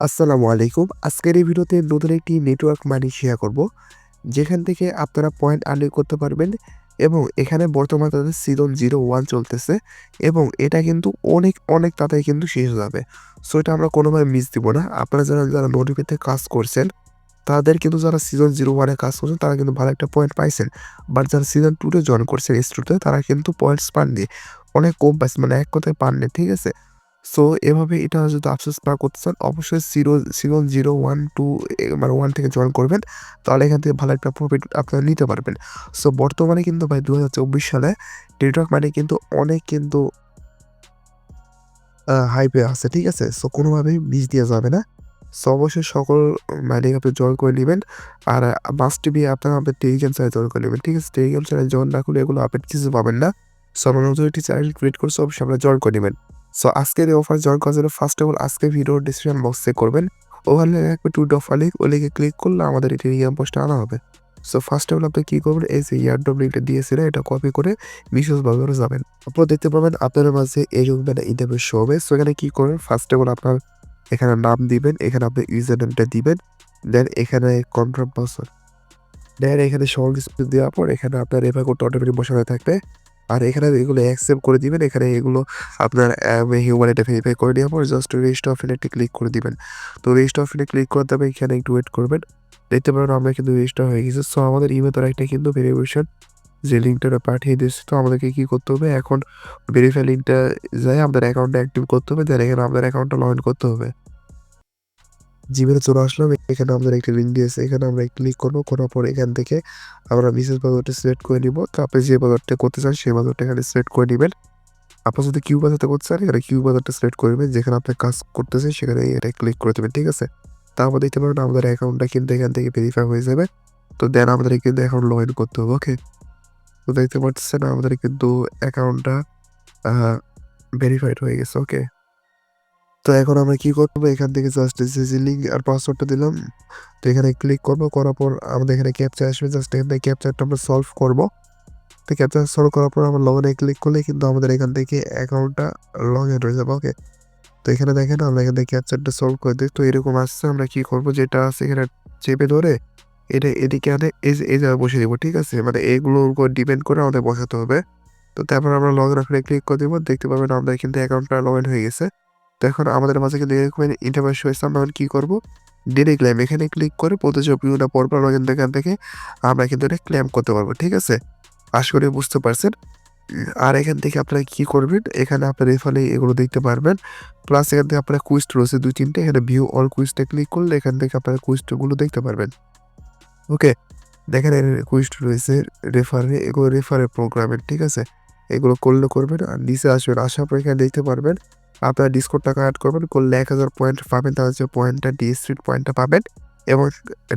আসসালামু আলাইকুম। আজকের এই ভিডিওতে নতুন একটি নেটওয়ার্ক মানি শেয়ার করব। যেখান থেকে আপনারা পয়েন্ট আর্নিং করতে পারবেন এবং এখানে বর্তমানে তাদের সিজন 01 চলতেছে এবং এটা কিন্তু অনেক, অনেক তাড়াতাড়ি কিন্তু শেষ হয়ে যাবে। সো এটা আমরা কোনোভাবে মিস দিব না। আপনারা যারা, যারা নোটিফিতে কাজ করছেন, তাদের কিন্তু যারা সিজন জিরো ওয়ানে কাজ করছেন তারা কিন্তু ভালো একটা পয়েন্ট পাইছেন। বাট যারা সিজন 2 তে জয়েন করছেন S2 তে তারা কিন্তু পয়েন্টস পাননি। অনেক কম পাইছেন মানে এক কথায় পাননি, ঠিক আছে? সো এভাবে এটা যদি আফসোস না করতে চান অবশ্যই zero season zero one two মানে ওয়ান থেকে জয়েন করবেন। তাহলে এখান থেকে ভালো একটা প্রফিট আপনারা নিতে পারবেন। সো বর্তমানে কিন্তু ভাই 2024 সালে নেটওয়ার্ক মানি কিন্তু অনেক কিন্তু হাইপে আছে, ঠিক আছে? সো কোনোভাবেই মিস দেওয়া যাবে না। সো অবশ্যই সকল মানি আপনি জয়েন করে নেবেন আর মাস্ট বি আপনারা আপনার টেলিগ্রাম চ্যানেলে জয়েন করে নেবেন ঠিক আছে? টেলিগ্রাম চ্যানেলে জয়েন না করলে এগুলো আপডেট কিছু পাবেন না। সো আমরা নতুন একটি চ্যানেল ক্রিয়েট করছি অবশ্যই আপনারা জয়েন করে নিবেন। সো আজকের এই অফার জয়েন করার জন্য ফার্স্ট অফ অল আজকে ভিডিওর ডিসক্রিপশন বক্স চেক করবেন। ওখানে একটা টু অফার লিঙ্ক ওই লিঙ্কে ক্লিক করলে আমাদের এই টেলিগ্রাম পোস্টে আনা হবে। সো ফার্স্ট অফ অল আপনি কি করবেন এই যে এয়ারড্রপ লিঙ্কটা দিয়েছিলেন এটা কপি করে বিশেষ ব্যবহারে যাবেন। আপনারা দেখতে পাবেন আপনাদের মাঝে এইরকম একটা ইন্টারভিউ শো হবে। সো এখানে কি করবেন ফার্স্ট অফ অল আপনার এখানে নাম দিবেন, এখানে আপনি ইউজার নেমটা দিবেন। দেন এখানে কনফার্ম পাসওয়ার্ড। দেন এখানে সকল কিছু দেওয়ার পর এখানে আপনার রেফার অটোমেটিক বসানো থাকবে। আর এখানে এগুলো অ্যাকসেপ্ট করে দিবেন। এখানে এগুলো আপনার হিউম্যান এটা ভেরিফাই করে নেওয়ার পর জাস্ট রেজিস্টার অপশনে একটি ক্লিক করে দিবেন। তো রেজিস্টার অপশনে ক্লিক করতে হবে এখানে একটু ওয়েট করবেন। দেখতে পারেন আমরা কিন্তু রেজিস্টার হয়ে গেছি। সো আমাদের ইমেল দ্বারা একটা কিন্তু ভেরিফিকেশন যে লিঙ্কটা পাঠিয়ে দিয়েছে, তো আমাদেরকে কী করতে হবে এখন ভেরিফাই লিঙ্কটা যাই আপনার অ্যাকাউন্টটা অ্যাক্টিভ করতে হবে দেন এখানে আপনার অ্যাকাউন্টটা লগ ইন করতে হবে। জিমেলে চলে আসলাম। এখানে আমাদের একটি লিঙ্ক দিয়েছে। এখানে আমরা ক্লিক করব করার পর এখান থেকে আমরা বিশেষ পাসওয়ার্ডটা সিলেক্ট করে নিব। আপনি যে বাজারটা করতে চান সেই বাজারটা এখানে সিলেক্ট করে নিবেন। আপনার যদি কিউ পাসওয়ার্ডটা করতে চান এখানে কিউ বাজারটা সিলেক্ট করে নেবেন। যেখানে আপনি কাজ করতেছেন সেখানে এটা ক্লিক করে দেবেন, ঠিক আছে? তারপর দেখতে পাবেন আমাদের অ্যাকাউন্টটা কিন্তু এখান থেকে ভেরিফাই হয়ে যাবে। তো দেন আমাদের কিন্তু অ্যাকাউন্ট লগ ইন করতে হবে, ওকে? তো দেখতে পাচ্ছেন আমাদের কিন্তু অ্যাকাউন্টটা ভেরিফাইড হয়ে গেছে, ওকে? তো এখন আমরা কি করব এখান থেকে জাস্ট যে লিঙ্ক আর পাসওয়ার্ডটা দিলাম। তো এখানে ক্লিক করব। করার পর আমাদের এখানে ক্যাপচা আসবে। জাস্ট এখান থেকে ক্যাপচাটা আমরা সলভ করব। তো ক্যাপচা সলভ করার পর আমরা লগ ইনে ক্লিক করলে কিন্তু আমাদের এখান থেকে অ্যাকাউন্টটা লগ ইন হয়ে যাবে, ওকে? তো এখানে দেখেন আমরা এখান থেকে ক্যাপচাটা সলভ করে দিই। তো এরকম আসছে আমরা কি করব যেটা আছে এখানে চেপে ধরে এটা এদিকে আনে এই এই জায়গায় বসিয়ে দেবো ঠিক আছে? মানে এগুলোর উপর ডিপেন্ড করে আমাদের বসাতে হবে। তো তারপর আমরা লগ অপশনে ক্লিক করে দিব। দেখতে পাবেন আমাদের কিন্তু অ্যাকাউন্টটা লগ ইন হয়ে গেছে। তো এখন আমাদের মাঝে কিন্তু এরকম ইন্টারফেস হয়েছে আমরা এখন কী করব ডেলি ক্লেম এখানে ক্লিক করে ভিউটা পরপর কিন্তু এখান থেকে আমরা কিন্তু এটা ক্লেম করতে পারব, ঠিক আছে? আশা করি বুঝতে পারছেন। আর এখান থেকে আপনারা কি করবেন এখানে আপনার রেফারে এগুলো দেখতে পারবেন। প্লাস এখান থেকে আপনার কুইজ রয়েছে ২-৩ এখানে ভিউ অল কুইজটা ক্লিক করলে এখান থেকে আপনারা কুইস্টগুলো দেখতে পারবেন। ওকে? দেখেন কুইস্ট রয়েছে রেফারে এগুলো রেফারের প্রোগ্রামের, ঠিক আছে? এগুলো করলে করবেন আর নিচে আসবেন। আসার পর এখানে দেখতে পারবেন আপনারা ডিসকর্ড টাকা অ্যাড করবেন, করলে ১০০০ পয়েন্ট পাবেন, তাহলে যে পয়েন্টটা ডি স্ট্রিট পয়েন্টটা পাবেন এবং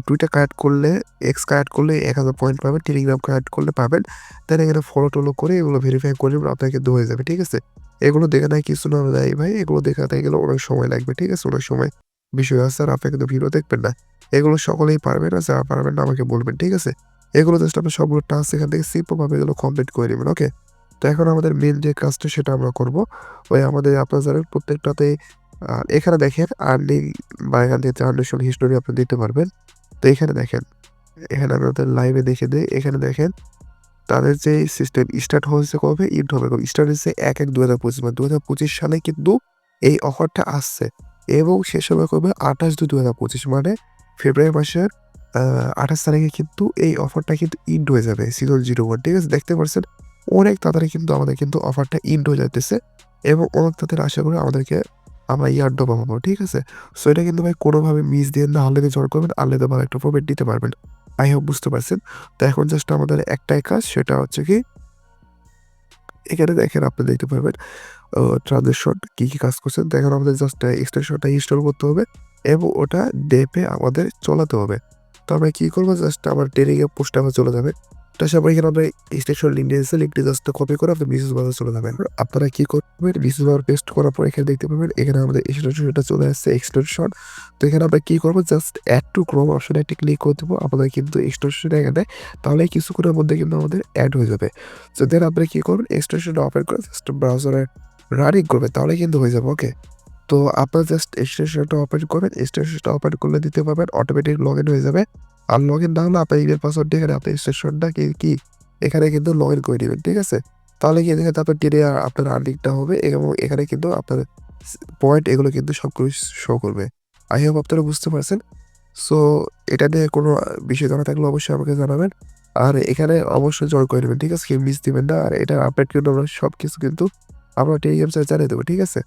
২ টা কার্ড করলে এক্স কার্ড করলে ১০০০ পয়েন্ট পাবেন টেলিগ্রাম কার্ড করলে পাবেন। দেন এখানে ফলো টলো করে এগুলো ভেরিফাই করে কিন্তু হয়ে যাবে, ঠিক আছে? এগুলো দেখে নেয় কিছু না দেয় ভাই, এগুলো দেখাতে গেলে অনেক সময় লাগবে, ঠিক আছে? অনেক সময় বিষয় আছে, আর আপনি কিন্তু ভিডিও দেখবেন না। এগুলো সকলেই পারবেন আর যারা পারবেন না আমাকে বলবেন, ঠিক আছে? এগুলো জাস্ট আপনি সবগুলো টাস্ক এখান থেকে সিম্পলভাবে এগুলো কমপ্লিট করে নেবেন ওকে তো এখন আমাদের মেন যে কাজটা সেটা আমরা করব, ওই আমাদের আপনার জানেন প্রত্যেকটাতে এখানে দেখেন আর্নিং বা এখান থেকে হিস্টোরি আপনি দিতে পারবেন। তো এখানে দেখেন, এখানে আমাদের লাইভে দেখে দিই, এখানে দেখেন, তাদের যে সিস্টেম স্টার্ট হয়েছে কবে? ইন্ট হবে কবে? স্টার্ট হয়েছে এক এক দু হাজার পঁচিশ মানে দু হাজার পঁচিশ সালে কিন্তু এই অফারটা আসছে। এবং শেষ হবে কবে? আঠাশ দুই দু হাজার পঁচিশ মানে ফেব্রুয়ারি মাসের আঠাশ তারিখে কিন্তু এই অফারটা কিন্তু ইন্ড হয়ে যাবে সিজন জিরো ওয়ান ঠিক আছে? দেখতে পাচ্ছেন? অনেক তাড়াতাড়ি কিন্তু আমাদের কিন্তু অফারটা ইন্ড হয়ে যাইতেছে এবং অনেক তাড়াতাড়ি আশা করি আমাদেরকে আমরা ইয়ারডো পাবো ঠিক আছে? সো এটা কিন্তু ভাই কোনোভাবে মিস দিয়ে না আনলেতে জয়েন করবেন আনলেতে ভালো একটা প্রফিট দিতে পারবেন। আই হোপ বুঝতে পারছেন? তো এখন জাস্ট আমাদের একটাই কাজ, সেটা হচ্ছে কি, এখানে দেখেন আপনি দেখতে পারবেন ট্রানজেকশন কী কী কাজ করছেন। দেখেন আমাদের জাস্ট এক্সটেনশনটা ইনস্টল করতে হবে এবং ওটা ডেপে আমাদের চলাতে হবে। তো আমরা কী করব? জাস্ট আমার টেলিগ্রাম পোস্টে আমার চলে যাবে। তো সবাই এখানে আমরা স্টেশন লিঙ্ক দিয়েছে জাস্ট কপি করে আপনি বিশেষ বাজার চলে যাবেন। আপনারা কি করবেন? বিশেষ বাজার পেস্ট করার পর এখানে দেখতে পাবেন, এখানে আমাদের এক্সটেনশনটা চলে আসছে এক্সটেনশন তো এখানে আমরা কি করব? জাস্ট অ্যাড টু ক্রোম অপশনে একটি ক্লিক করে দেবো। আমাদের কিন্তু এক্সটেনশন এখানে, তাহলে কিছুক্ষণের মধ্যে কিন্তু আমাদের অ্যাড হয়ে যাবে। তো দেন আপনি কি করবেন? এক্সটেনশনটা ওপেন করে জাস্ট ব্রাউজারে রানিং করবে তাহলে কিন্তু হয়ে যাবে ওকে তো আপনার জাস্ট এক্সটেনশনটা ওপেন করবেন। এক্সটেনশনটা ওপেন করলে দিতে পারবেন অটোমেটিক লগ ইন হয়ে যাবে। আর লগের না হলে আপনার ইমেল পাসওয়ার্ড এখানে আপনার এক্সটেনশনটা কি কি? এখানে কিন্তু লগ ইন করে নেবেন, ঠিক আছে? তাহলে কি এখানে আপনার টেনে আপনার আর্নিংটা হবে এবং এখানে কিন্তু আপনার পয়েন্ট এগুলো কিন্তু সব কিছু শো করবে। আই হোপ আপনারা বুঝতে পারছেন। সো এটা নিয়ে কোনো বিষয় জানা থাকলে অবশ্যই আমাকে জানাবেন। আর এখানে অবশ্যই জয়েন করে নেবেন, ঠিক আছে? কেউ মিস দেবেন না। আর এটা আপডেট কিন্তু আমরা সব কিছু কিন্তু আমরা টেলিগ্রাম চ্যানেল জানিয়ে দেবো, ঠিক আছে?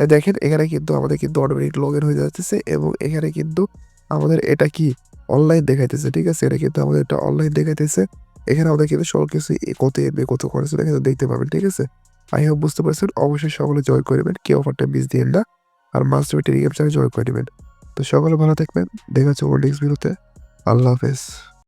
দেখেন, এখানে কিন্তু আমাদের কিন্তু অটোমেটিক লগ ইন হয়ে যাচ্ছে এবং এখানে কিন্তু আমাদের এটা কি? অনলাইন দেখাইতেছে, ঠিক আছে? এটা কিন্তু আমাদের একটা অনলাইন দেখাইতেছে। এখানে আমাদের কিন্তু সব কিছু কত এমবি কত খরচ এটা কিন্তু দেখতে পাবেন, ঠিক আছে? আই হোপ বুঝতে পারছেন, অবশ্যই সকলে জয় করে নেবেন কেউ অফারটা মিস দিয়ে না, আর মাস্ট টেলিগ্রাম চ্যানেল জয় করে নেবেন। তো সকলে ভালো থাকবেন, দেখা হচ্ছে নেক্সট ভিডিওতে আল্লাহ হাফেজ।